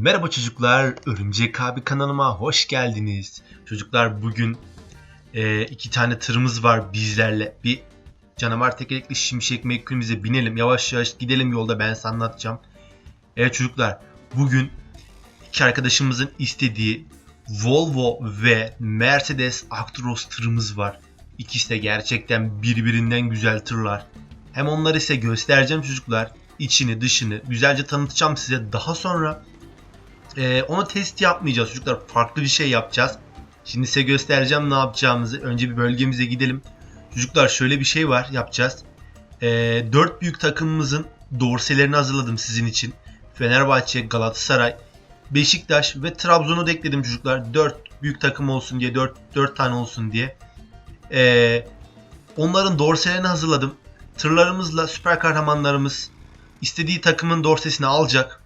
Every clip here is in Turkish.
Merhaba çocuklar, Örümcek abi kanalıma hoş geldiniz. Çocuklar bugün e, iki tane tırımız var bizlerle. Bir canavar tekerlekli şimşek McQueen'imize binelim. Yavaş yavaş gidelim yolda ben size anlatacağım. Evet çocuklar, bugün iki arkadaşımızın istediği Volvo ve Mercedes Actros tırımız var. İkisi de gerçekten birbirinden güzel tırlar. Hem onları size göstereceğim çocuklar. İçini dışını güzelce tanıtacağım size. Daha sonra ee, onu test yapmayacağız çocuklar. Farklı bir şey yapacağız. Şimdi size göstereceğim ne yapacağımızı. Önce bir bölgemize gidelim. Çocuklar şöyle bir şey var yapacağız. Ee, 4 büyük takımımızın dorselerini hazırladım sizin için. Fenerbahçe, Galatasaray, Beşiktaş ve Trabzon'u da ekledim çocuklar. 4 büyük takım olsun diye, 4, 4 tane olsun diye. Ee, onların dorselerini hazırladım. Tırlarımızla süper kahramanlarımız istediği takımın dorsesini alacak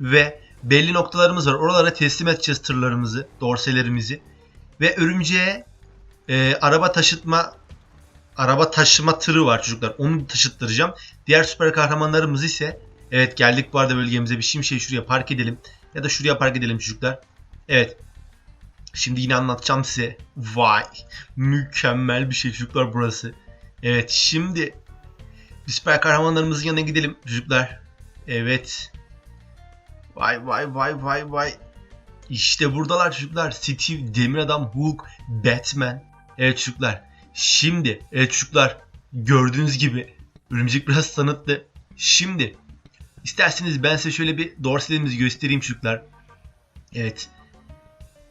ve belli noktalarımız var. Oralara teslim edeceğiz tırlarımızı, dorselerimizi. Ve örümceğe e, araba taşıtma araba taşıma tırı var çocuklar. Onu taşıttıracağım. Diğer süper kahramanlarımız ise evet geldik bu arada bölgemize bir şimşeği şuraya park edelim. Ya da şuraya park edelim çocuklar. Evet. Şimdi yine anlatacağım size. Vay. Mükemmel bir şey çocuklar burası. Evet şimdi süper kahramanlarımızın yanına gidelim çocuklar. Evet. Vay vay vay vay vay. İşte buradalar çocuklar. Steve, Demir Adam, Hulk, Batman. Evet çocuklar. Şimdi evet çocuklar gördüğünüz gibi örümcek biraz tanıttı. Şimdi isterseniz ben size şöyle bir dorselerimizi göstereyim çocuklar. Evet.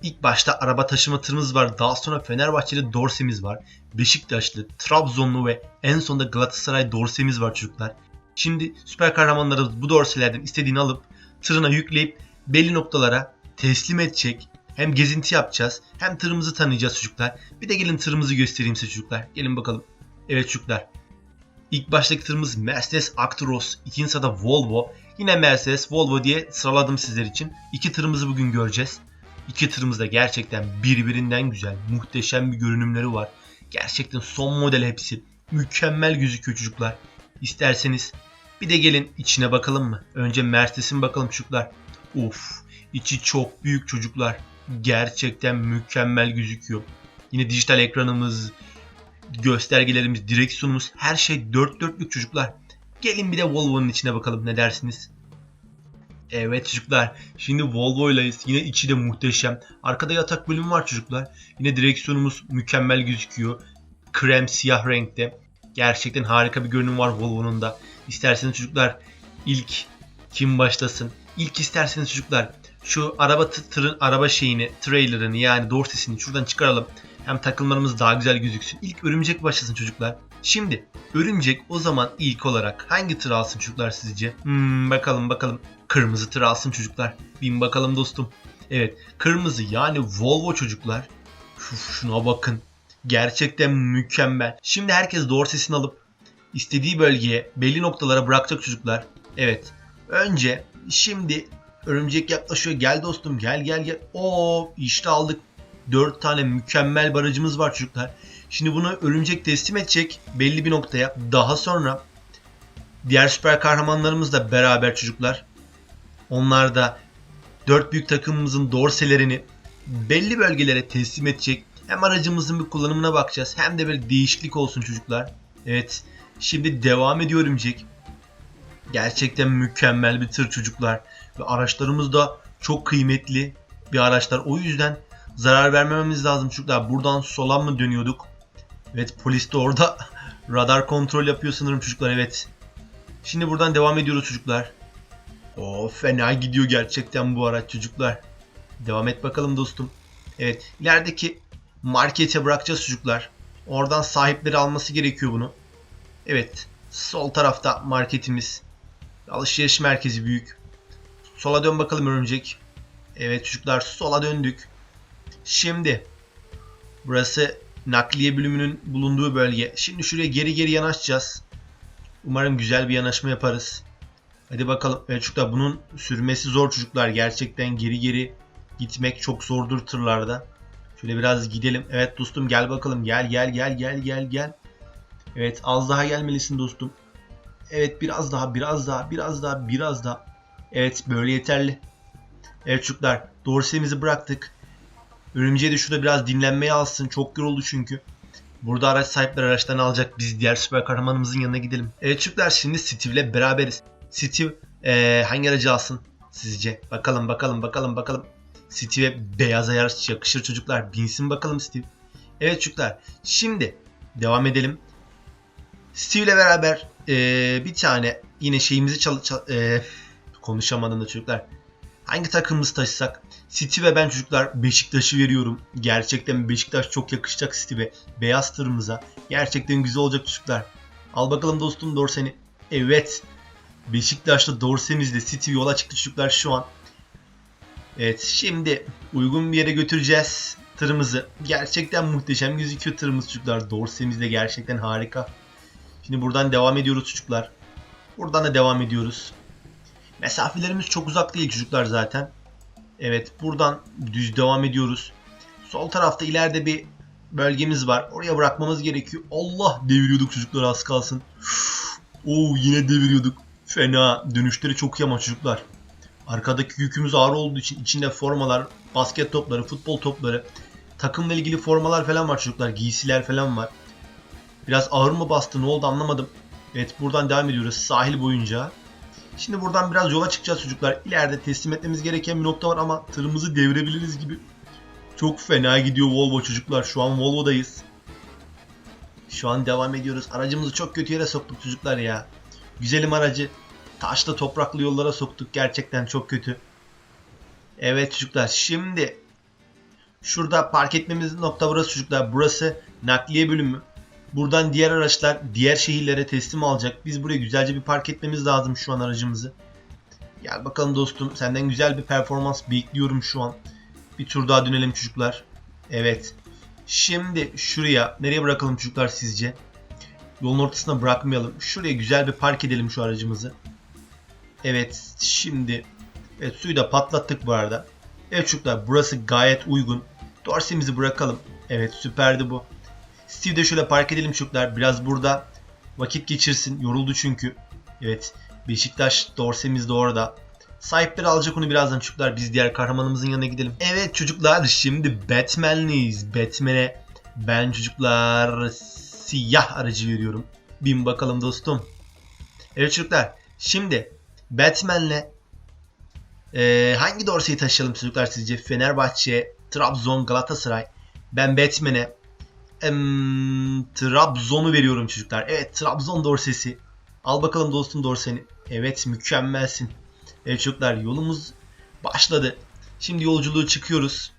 İlk başta araba taşıma tırımız var. Daha sonra Fenerbahçeli dorsemiz var. Beşiktaşlı, Trabzonlu ve en sonunda Galatasaray dorsemiz var çocuklar. Şimdi süper kahramanlarımız bu dorselerden istediğini alıp tırına yükleyip belli noktalara teslim edecek. Hem gezinti yapacağız hem tırımızı tanıyacağız çocuklar. Bir de gelin tırımızı göstereyim size çocuklar. Gelin bakalım. Evet çocuklar. İlk baştaki tırımız Mercedes Actros. ikinci sırada Volvo. Yine Mercedes, Volvo diye sıraladım sizler için. İki tırımızı bugün göreceğiz. İki tırımız da gerçekten birbirinden güzel, muhteşem bir görünümleri var. Gerçekten son model hepsi. Mükemmel gözüküyor çocuklar. İsterseniz bir de gelin içine bakalım mı? Önce Mercedes'in bakalım çocuklar. Of içi çok büyük çocuklar. Gerçekten mükemmel gözüküyor. Yine dijital ekranımız, göstergelerimiz, direksiyonumuz her şey dört dörtlük çocuklar. Gelin bir de Volvo'nun içine bakalım ne dersiniz? Evet çocuklar. Şimdi Volvo ile yine içi de muhteşem. Arkada yatak bölümü var çocuklar. Yine direksiyonumuz mükemmel gözüküyor. Krem siyah renkte. Gerçekten harika bir görünüm var Volvo'nun da. İsterseniz çocuklar ilk kim başlasın? İlk isterseniz çocuklar şu araba tırın araba şeyini, trailerını yani dorsesini şuradan çıkaralım. Hem takımlarımız daha güzel gözüksün. İlk örümcek başlasın çocuklar. Şimdi örümcek o zaman ilk olarak hangi tır alsın çocuklar sizce? Hmm, bakalım bakalım. Kırmızı tır alsın çocuklar. Bin bakalım dostum. Evet kırmızı yani Volvo çocuklar. Uf, şuna bakın. Gerçekten mükemmel. Şimdi herkes dorsesini alıp istediği bölgeye belli noktalara bırakacak çocuklar. Evet. Önce şimdi örümcek yaklaşıyor. Gel dostum gel gel gel. Oo işte aldık. 4 tane mükemmel barajımız var çocuklar. Şimdi bunu örümcek teslim edecek belli bir noktaya. Daha sonra diğer süper kahramanlarımızla beraber çocuklar. Onlar da 4 büyük takımımızın dorselerini belli bölgelere teslim edecek. Hem aracımızın bir kullanımına bakacağız hem de böyle değişiklik olsun çocuklar. Evet Şimdi devam ediyorum Jack. Gerçekten mükemmel bir tır çocuklar. Ve araçlarımız da çok kıymetli bir araçlar. O yüzden zarar vermememiz lazım çocuklar. Buradan sola mı dönüyorduk? Evet polis de orada radar kontrol yapıyor sanırım çocuklar. Evet. Şimdi buradan devam ediyoruz çocuklar. O fena gidiyor gerçekten bu araç çocuklar. Devam et bakalım dostum. Evet ilerideki markete bırakacağız çocuklar. Oradan sahipleri alması gerekiyor bunu. Evet. Sol tarafta marketimiz. Alışveriş merkezi büyük. Sola dön bakalım örümcek. Evet çocuklar sola döndük. Şimdi burası nakliye bölümünün bulunduğu bölge. Şimdi şuraya geri geri yanaşacağız. Umarım güzel bir yanaşma yaparız. Hadi bakalım. Evet çocuklar bunun sürmesi zor çocuklar. Gerçekten geri geri gitmek çok zordur tırlarda. Şöyle biraz gidelim. Evet dostum gel bakalım. Gel gel gel gel gel gel. Evet az daha gelmelisin dostum. Evet biraz daha biraz daha biraz daha biraz daha. Evet böyle yeterli. Evet çocuklar bıraktık. Örümceği de şurada biraz dinlenmeye alsın. Çok yoruldu çünkü. Burada araç sahipleri araçlarını alacak. Biz diğer süper kahramanımızın yanına gidelim. Evet şimdi Steve ile beraberiz. Steve eee, hangi aracı alsın sizce? Bakalım bakalım bakalım bakalım. Steve'e beyaz araç yakışır çocuklar. Binsin bakalım Steve. Evet çocuklar şimdi devam edelim. Steve ile beraber eee, bir tane yine şeyimizi çal, eee, konuşamadım da çocuklar. Hangi takımımızı taşısak? Steve ve ben çocuklar Beşiktaş'ı veriyorum. Gerçekten Beşiktaş çok yakışacak Steve'e. Beyaz tırımıza. Gerçekten güzel olacak çocuklar. Al bakalım dostum Dorsen'i. Evet. Beşiktaş'ta Dorsen'imizle Steve yola çıktı çocuklar şu an. Evet şimdi uygun bir yere götüreceğiz tırımızı. Gerçekten muhteşem gözüküyor tırımız çocuklar. Dorsen'imiz de gerçekten harika. Şimdi buradan devam ediyoruz çocuklar. Buradan da devam ediyoruz. Mesafelerimiz çok uzak değil çocuklar zaten. Evet buradan düz devam ediyoruz. Sol tarafta ileride bir bölgemiz var. Oraya bırakmamız gerekiyor. Allah deviriyorduk çocuklar az kalsın. Oo yine deviriyorduk. Fena. Dönüşleri çok iyi ama çocuklar. Arkadaki yükümüz ağır olduğu için içinde formalar, basket topları, futbol topları, takımla ilgili formalar falan var çocuklar. Giysiler falan var. Biraz ağır mı bastı ne oldu anlamadım. Evet buradan devam ediyoruz sahil boyunca. Şimdi buradan biraz yola çıkacağız çocuklar. İleride teslim etmemiz gereken bir nokta var ama tırımızı devirebiliriz gibi. Çok fena gidiyor Volvo çocuklar. Şu an Volvo'dayız. Şu an devam ediyoruz. Aracımızı çok kötü yere soktuk çocuklar ya. Güzelim aracı taşlı topraklı yollara soktuk. Gerçekten çok kötü. Evet çocuklar şimdi şurada park etmemiz nokta burası çocuklar. Burası nakliye bölümü. Buradan diğer araçlar diğer şehirlere teslim alacak. Biz buraya güzelce bir park etmemiz lazım şu an aracımızı. Gel bakalım dostum. Senden güzel bir performans bekliyorum şu an. Bir tur daha dönelim çocuklar. Evet. Şimdi şuraya nereye bırakalım çocuklar sizce? Yolun ortasına bırakmayalım. Şuraya güzel bir park edelim şu aracımızı. Evet şimdi evet, suyu da patlattık bu arada. Evet çocuklar burası gayet uygun. Dorsey'mizi bırakalım. Evet süperdi bu. Steve şöyle park edelim çocuklar. Biraz burada vakit geçirsin. Yoruldu çünkü. Evet. Beşiktaş Dorsey'miz de orada. Sahipleri alacak onu birazdan çocuklar. Biz diğer kahramanımızın yanına gidelim. Evet çocuklar şimdi Batman'liyiz. Batman'e ben çocuklar siyah aracı veriyorum. Bin bakalım dostum. Evet çocuklar. Şimdi Batman'le eee, hangi Dorsey'i taşıyalım çocuklar sizce? Fenerbahçe, Trabzon, Galatasaray. Ben Batman'e Em, Trabzon'u veriyorum çocuklar. Evet Trabzon dorsesi. Al bakalım dostum dorseni. Evet mükemmelsin. Evet çocuklar yolumuz başladı. Şimdi yolculuğu çıkıyoruz.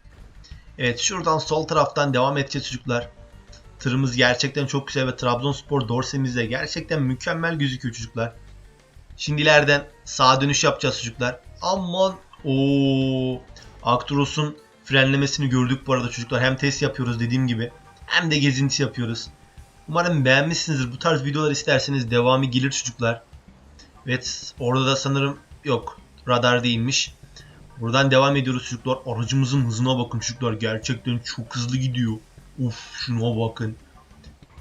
Evet şuradan sol taraftan devam edeceğiz çocuklar. Tırımız gerçekten çok güzel ve Trabzonspor dorsemiz de gerçekten mükemmel gözüküyor çocuklar. Şimdi ileriden sağa dönüş yapacağız çocuklar. Aman o Actros'un frenlemesini gördük bu arada çocuklar. Hem test yapıyoruz dediğim gibi hem de gezinti yapıyoruz. Umarım beğenmişsinizdir. Bu tarz videolar isterseniz devamı gelir çocuklar. Evet orada da sanırım yok radar değilmiş. Buradan devam ediyoruz çocuklar. Aracımızın hızına bakın çocuklar. Gerçekten çok hızlı gidiyor. Uf şuna bakın.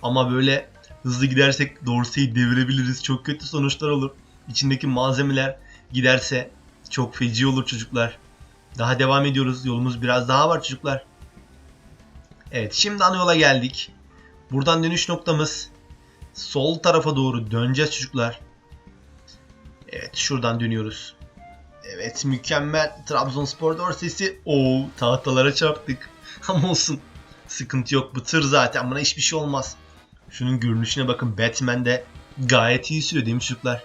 Ama böyle hızlı gidersek Dorsey'i devirebiliriz. Çok kötü sonuçlar olur. İçindeki malzemeler giderse çok feci olur çocuklar. Daha devam ediyoruz. Yolumuz biraz daha var çocuklar. Evet şimdi ana yola geldik. Buradan dönüş noktamız sol tarafa doğru döneceğiz çocuklar. Evet şuradan dönüyoruz. Evet mükemmel Trabzonspor dorsesi. Oo tahtalara çarptık. Ama olsun. Sıkıntı yok bu tır zaten buna hiçbir şey olmaz. Şunun görünüşüne bakın Batman de gayet iyi sürüyor değil mi çocuklar?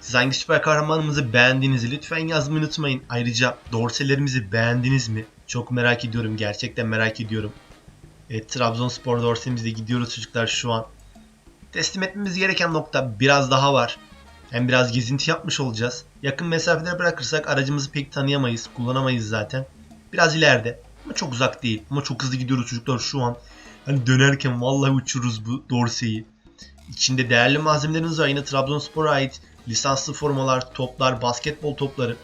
Siz hangi süper kahramanımızı beğendiğinizi lütfen yazmayı unutmayın. Ayrıca dorselerimizi beğendiniz mi? Çok merak ediyorum. Gerçekten merak ediyorum. Evet, Trabzonspor dorsemizde gidiyoruz çocuklar şu an. Teslim etmemiz gereken nokta biraz daha var. Hem biraz gezinti yapmış olacağız. Yakın mesafelere bırakırsak aracımızı pek tanıyamayız, kullanamayız zaten. Biraz ileride ama çok uzak değil. Ama çok hızlı gidiyoruz çocuklar şu an. Hani dönerken vallahi uçururuz bu dorseyi. İçinde değerli malzemelerimiz var. Yine Trabzonspor'a ait lisanslı formalar, toplar, basketbol topları.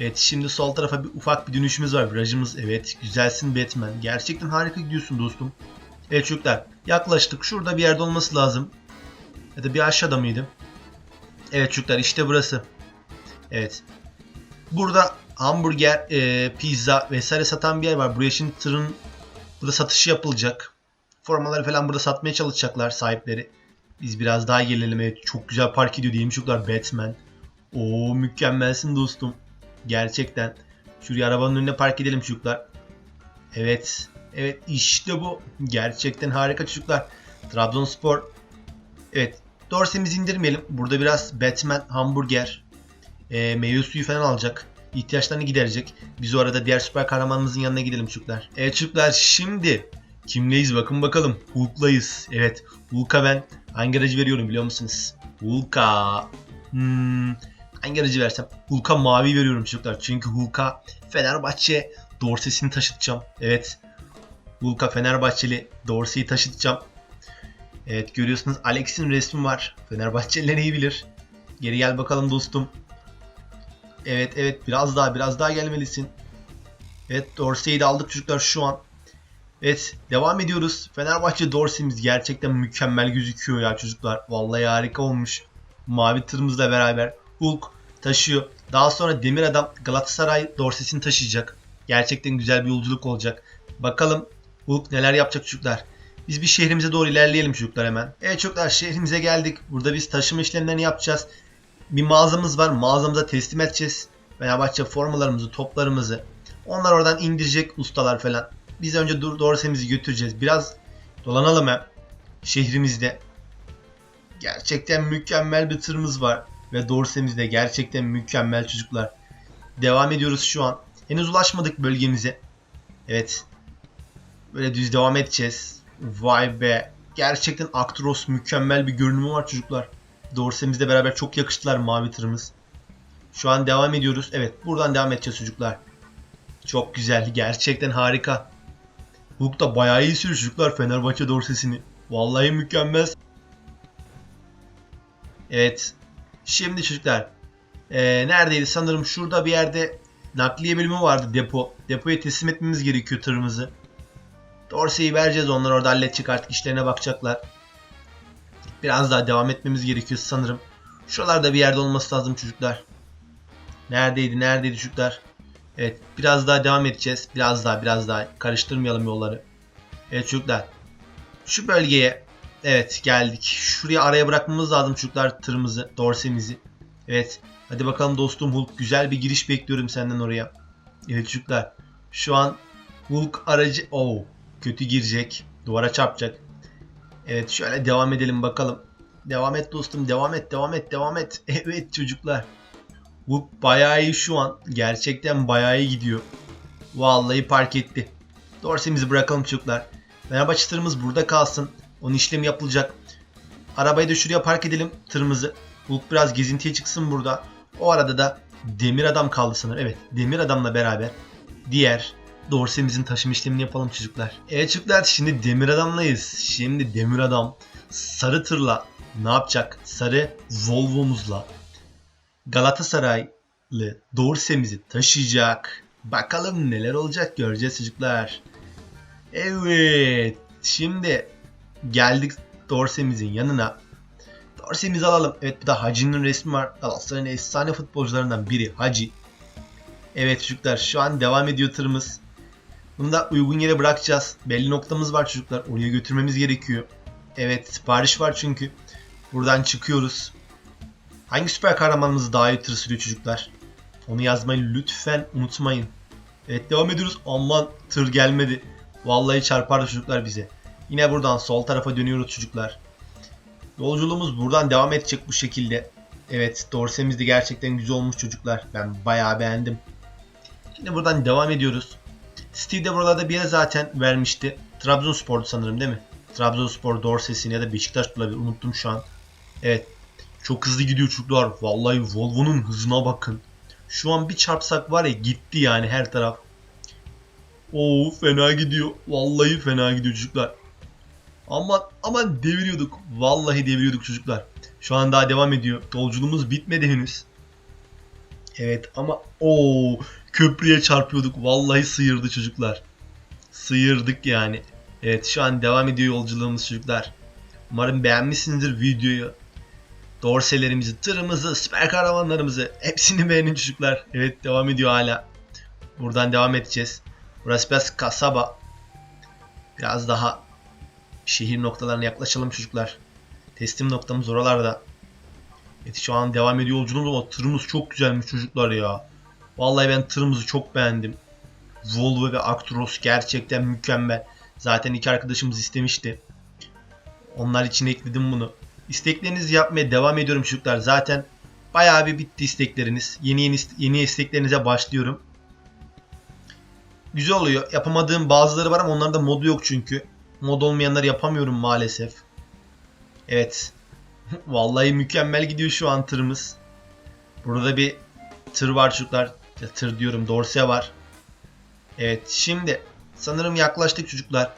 Evet şimdi sol tarafa bir ufak bir dönüşümüz var. Virajımız evet güzelsin Batman. Gerçekten harika gidiyorsun dostum. Evet çocuklar yaklaştık. Şurada bir yerde olması lazım. Ya da bir aşağıda mıydı? Evet çocuklar işte burası. Evet. Burada hamburger, e, pizza vesaire satan bir yer var. Buraya şimdi tırın burada satışı yapılacak. Formaları falan burada satmaya çalışacaklar sahipleri. Biz biraz daha gelelim. Evet çok güzel park ediyor diyelim çocuklar Batman. Oo mükemmelsin dostum. Gerçekten. Şuraya arabanın önüne park edelim çocuklar. Evet. Evet işte bu. Gerçekten harika çocuklar. Trabzonspor. Evet. Dorsemizi indirmeyelim. Burada biraz Batman hamburger, e, meyve suyu falan alacak. İhtiyaçlarını giderecek. Biz o arada diğer süper kahramanımızın yanına gidelim çocuklar. Evet çocuklar şimdi kimleyiz bakın bakalım. Hulk'layız. Evet Hulk'a ben hangi aracı veriyorum biliyor musunuz? Hulk'a hmm, hangi aracı versem? Hulk'a mavi veriyorum çocuklar. Çünkü Hulk'a Fenerbahçe Dorses'ini taşıtacağım. Evet Hulk'a Fenerbahçeli Dorsey'i taşıtacağım. Evet görüyorsunuz Alex'in resmi var. Fenerbahçeliler iyi bilir. Geri gel bakalım dostum. Evet evet biraz daha biraz daha gelmelisin. Evet Dorsey'i de aldık çocuklar şu an. Evet devam ediyoruz. Fenerbahçe Dorsey'miz gerçekten mükemmel gözüküyor ya çocuklar. Vallahi harika olmuş. Mavi tırımızla beraber Hulk taşıyor. Daha sonra Demir Adam Galatasaray Dorsey'sini taşıyacak. Gerçekten güzel bir yolculuk olacak. Bakalım Hulk neler yapacak çocuklar. Biz bir şehrimize doğru ilerleyelim çocuklar hemen. Evet çocuklar şehrimize geldik. Burada biz taşıma işlemlerini yapacağız. Bir mağazamız var. Mağazamıza teslim edeceğiz. Fenerbahçe formalarımızı, toplarımızı. Onlar oradan indirecek ustalar falan. Biz önce Dorsemizi götüreceğiz. Biraz dolanalım hem şehrimizde. Gerçekten mükemmel bir tırımız var. Ve Dorsemiz de gerçekten mükemmel çocuklar. Devam ediyoruz şu an. Henüz ulaşmadık bölgemize. Evet. Böyle düz devam edeceğiz. Vay be. Gerçekten Actros mükemmel bir görünümü var çocuklar. Dorsemizle beraber çok yakıştılar mavi tırımız. Şu an devam ediyoruz. Evet buradan devam edeceğiz çocuklar. Çok güzel. Gerçekten harika. Hulk da bayağı iyi sürüyor çocuklar Fenerbahçe dorsesini. Vallahi mükemmel. Evet. Şimdi çocuklar. Ee, neredeydi? Sanırım şurada bir yerde nakliye bölümü vardı depo. Depoya teslim etmemiz gerekiyor tırımızı. Dorsey'i vereceğiz. Onlar orada halledecek artık işlerine bakacaklar. Biraz daha devam etmemiz gerekiyor sanırım. Şuralarda bir yerde olması lazım çocuklar. Neredeydi neredeydi çocuklar? Evet biraz daha devam edeceğiz. Biraz daha biraz daha karıştırmayalım yolları. Evet çocuklar. Şu bölgeye evet geldik. Şuraya araya bırakmamız lazım çocuklar tırımızı, dorsemizi. Evet. Hadi bakalım dostum Hulk güzel bir giriş bekliyorum senden oraya. Evet çocuklar. Şu an Hulk aracı oh kötü girecek. Duvara çarpacak. Evet şöyle devam edelim bakalım. Devam et dostum devam et devam et devam et. Evet çocuklar. Bu bayağı iyi şu an. Gerçekten bayağı iyi gidiyor. Vallahi park etti. Dorsemizi bırakalım çocuklar. Fenerbahçe tırımız burada kalsın. Onun işlemi yapılacak. Arabayı da şuraya park edelim tırımızı. Hulk biraz gezintiye çıksın burada. O arada da Demir Adam kaldı sanırım. Evet Demir Adam'la beraber diğer Dorsemizin taşıma işlemini yapalım çocuklar. Evet çocuklar şimdi Demir Adam'layız. Şimdi Demir Adam sarı tırla ne yapacak? Sarı Volvo'muzla Galatasaraylı Dorsemizi taşıyacak. Bakalım neler olacak göreceğiz çocuklar. Evet. Şimdi geldik Dorsemizin yanına. Dorsemizi alalım. Evet bir de Hacı'nın resmi var. Galatasaray'ın efsane futbolcularından biri Hacı. Evet çocuklar şu an devam ediyor tırımız. Bunu da uygun yere bırakacağız. Belli noktamız var çocuklar. Oraya götürmemiz gerekiyor. Evet sipariş var çünkü. Buradan çıkıyoruz. Hangi süper kahramanımız daha iyi tır sürüyor çocuklar? Onu yazmayı lütfen unutmayın. Evet devam ediyoruz. Aman tır gelmedi. Vallahi çarpardı çocuklar bize. Yine buradan sol tarafa dönüyoruz çocuklar. Yolculuğumuz buradan devam edecek bu şekilde. Evet dorsemiz de gerçekten güzel olmuş çocuklar. Ben bayağı beğendim. Yine buradan devam ediyoruz. Steve de buralarda bir yere zaten vermişti. Trabzonspor'du sanırım değil mi? Trabzonspor dorsesini ya da Beşiktaş olabilir. Unuttum şu an. Evet. Çok hızlı gidiyor çocuklar. Vallahi Volvo'nun hızına bakın. Şu an bir çarpsak var ya gitti yani her taraf. Oo fena gidiyor. Vallahi fena gidiyor çocuklar. Ama ama deviriyorduk. Vallahi deviriyorduk çocuklar. Şu an daha devam ediyor. Yolculuğumuz bitmedi henüz. Evet ama o köprüye çarpıyorduk. Vallahi sıyırdı çocuklar. Sıyırdık yani. Evet şu an devam ediyor yolculuğumuz çocuklar. Umarım beğenmişsinizdir videoyu. Dorselerimizi, tırımızı, süper kahramanlarımızı hepsini beğenin çocuklar. Evet devam ediyor hala. Buradan devam edeceğiz. Burası biraz kasaba. Biraz daha şehir noktalarına yaklaşalım çocuklar. Teslim noktamız oralarda. Evet şu an devam ediyor yolculuğumuz ama tırımız çok güzelmiş çocuklar ya. Vallahi ben tırımızı çok beğendim. Volvo ve Actros gerçekten mükemmel. Zaten iki arkadaşımız istemişti. Onlar için ekledim bunu. İsteklerinizi yapmaya devam ediyorum çocuklar. Zaten bayağı bir bitti istekleriniz. Yeni yeni yeni isteklerinize başlıyorum. Güzel oluyor. Yapamadığım bazıları var ama onlarda modu yok çünkü. Mod olmayanları yapamıyorum maalesef. Evet. Vallahi mükemmel gidiyor şu an tırımız. Burada bir tır var çocuklar. Tır diyorum dorse var. Evet şimdi sanırım yaklaştık çocuklar.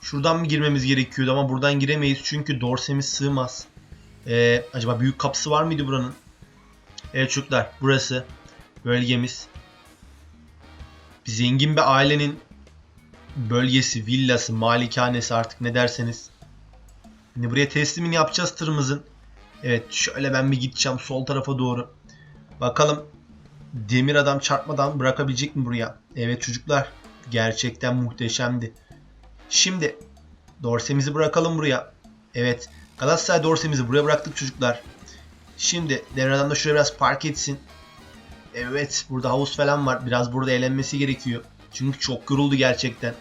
Şuradan mı girmemiz gerekiyordu ama buradan giremeyiz çünkü dorsemiz sığmaz. Ee, acaba büyük kapısı var mıydı buranın? Evet çocuklar burası bölgemiz. Zengin bir ailenin bölgesi, villası, malikanesi artık ne derseniz. Şimdi buraya teslimini yapacağız tırımızın. Evet şöyle ben bir gideceğim sol tarafa doğru. Bakalım demir adam çarpmadan bırakabilecek mi buraya? Evet çocuklar gerçekten muhteşemdi. Şimdi dorsemizi bırakalım buraya. Evet Galatasaray dorsemizi buraya bıraktık çocuklar. Şimdi devre adam da şuraya biraz park etsin. Evet burada havuz falan var. Biraz burada eğlenmesi gerekiyor. Çünkü çok yoruldu gerçekten.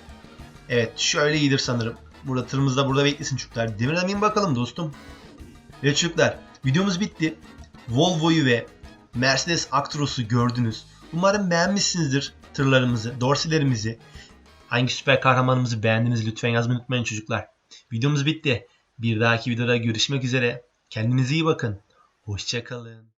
Evet şöyle iyidir sanırım. Burada tırımız da burada beklesin çocuklar. Demir adam in bakalım dostum. Evet çocuklar videomuz bitti. Volvo'yu ve Mercedes Actros'u gördünüz. Umarım beğenmişsinizdir tırlarımızı, dorsilerimizi. Hangi süper kahramanımızı beğendiniz lütfen yazmayı unutmayın çocuklar. Videomuz bitti. Bir dahaki videoda görüşmek üzere. Kendinize iyi bakın. Hoşçakalın.